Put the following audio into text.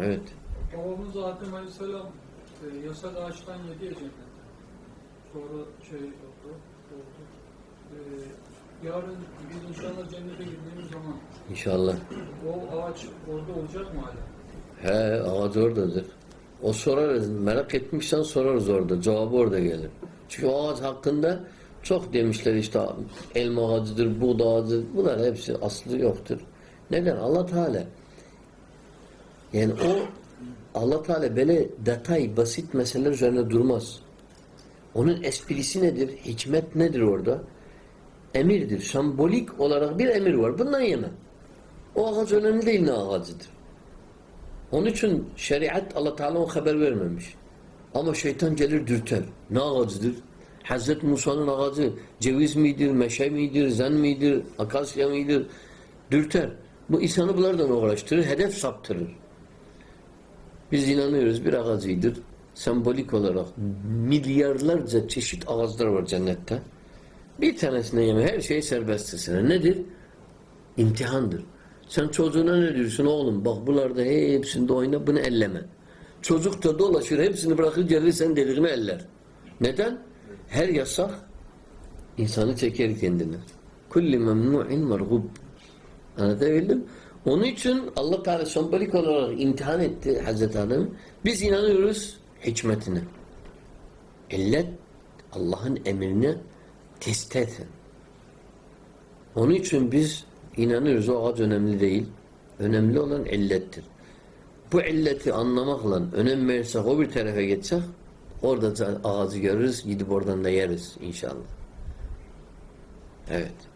Evet. Babamız Adem Aleyhisselam e, yasak ağaçtan yedi ya cennetten. Sonra şey oldu. oldu. E, yarın biz inşallah cennete girdiğimiz zaman İnşallah. o ağaç orada olacak mı hala? He ağaç oradadır. O sorarız. Merak etmişsen sorarız orada. Cevabı orada gelir. Çünkü o ağaç hakkında çok demişler işte elma ağacıdır, buğda ağacıdır. Bunlar hepsi aslı yoktur. Neden? Allah Teala yani o Allah Teala böyle detay, basit meseleler üzerine durmaz. Onun esprisi nedir? Hikmet nedir orada? Emirdir. Sembolik olarak bir emir var. Bundan yeme. O ağaç önemli değil ne ağacıdır. Onun için şeriat Allah Teala o haber vermemiş. Ama şeytan gelir dürter. Ne ağacıdır? Hazreti Musa'nın ağacı ceviz midir, meşe midir, zen midir, akasya midir? Dürter. Bu insanı bunlardan uğraştırır, hedef saptırır. Biz inanıyoruz bir ağacıdır. Sembolik olarak milyarlarca çeşit ağaçlar var cennette. Bir tanesine yeme her şey serbesttir sana. Nedir? İmtihandır. Sen çocuğuna ne diyorsun oğlum? Bak bunlarda hepsinde oyna bunu elleme. Çocuk da dolaşır hepsini bırakır gelir sen deliğini eller. Neden? Her yasak insanı çeker kendine. Kulli memnu'in mergub. Anlatabildim? Onun için Allah Teala sembolik olarak imtihan etti Hazreti Adem. Biz inanıyoruz hikmetine. İllet Allah'ın emrine test etsin. Onun için biz inanıyoruz o ağaç önemli değil. Önemli olan illettir. Bu illeti anlamakla önem verirsek o bir tarafa geçsek orada ağacı görürüz gidip oradan da yeriz inşallah. Evet.